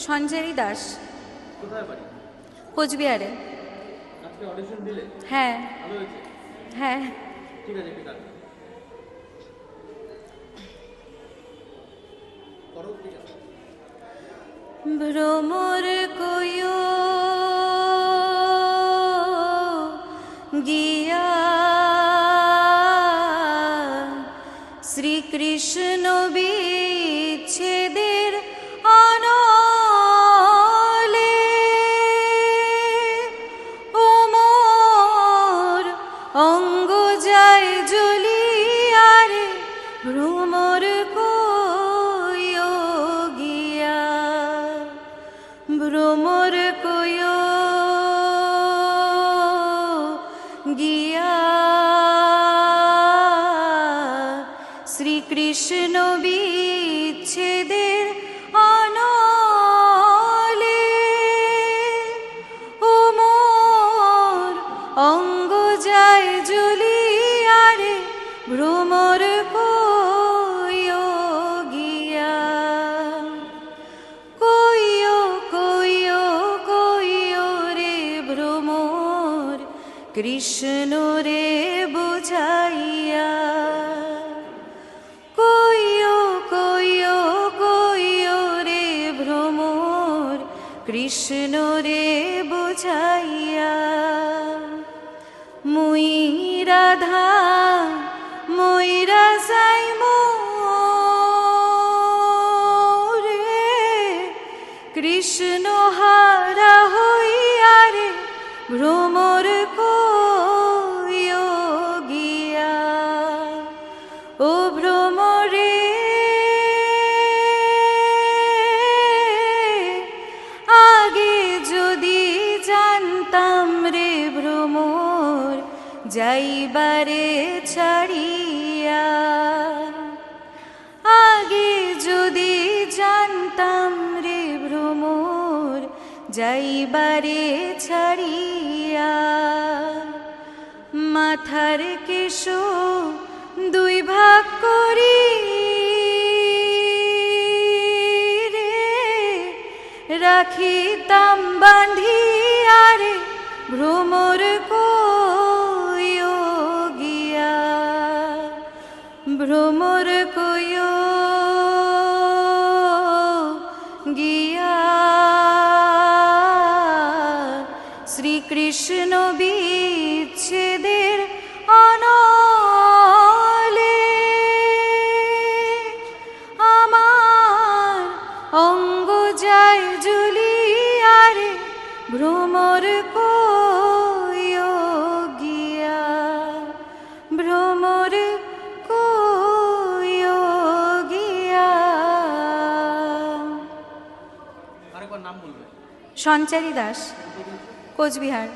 সঞ্চারী দাস। কোচবিহারে। হ্যাঁ। হ্যাঁ। ঠিক আছে ভ্রমর কয়ো গিয়া শ্রীকৃষ্ণ বিচ্ছেদের অঙ্গ যায় জ্বলিয়ারে ভ্রমর ভ্রমর কয়ো গিয়া। শ্রীকৃষ্ণ বিচ্ছেদের কৃষ্ণ রে বুঝাইয়া, কইও কইও কইও রে ভ্রমর, কৃষ্ণ রে বুঝাইয়া, মুই রাধা ময়রা যাই রে কৃষ্ণ হারা হইয়া রে ভ্রমর কইও ও ভ্রমরে। আগে যদি জানতাম রে যাইবারে ছাড়িয়া। আগে যদি জানতাম রে ভ্রমর, যাইবারে ছাড়িয়া। মাথার কেশ রাখিতাম বান্ধিয়া রে ভ্রমর কইও গিয়া ভ্রমর কইও গিয়া। শ্রীকৃষ্ণ বিচ্ছেদের অনলে গিয়া ভ্রমর গিয়া সঞ্চারী দাস কোচবিহার।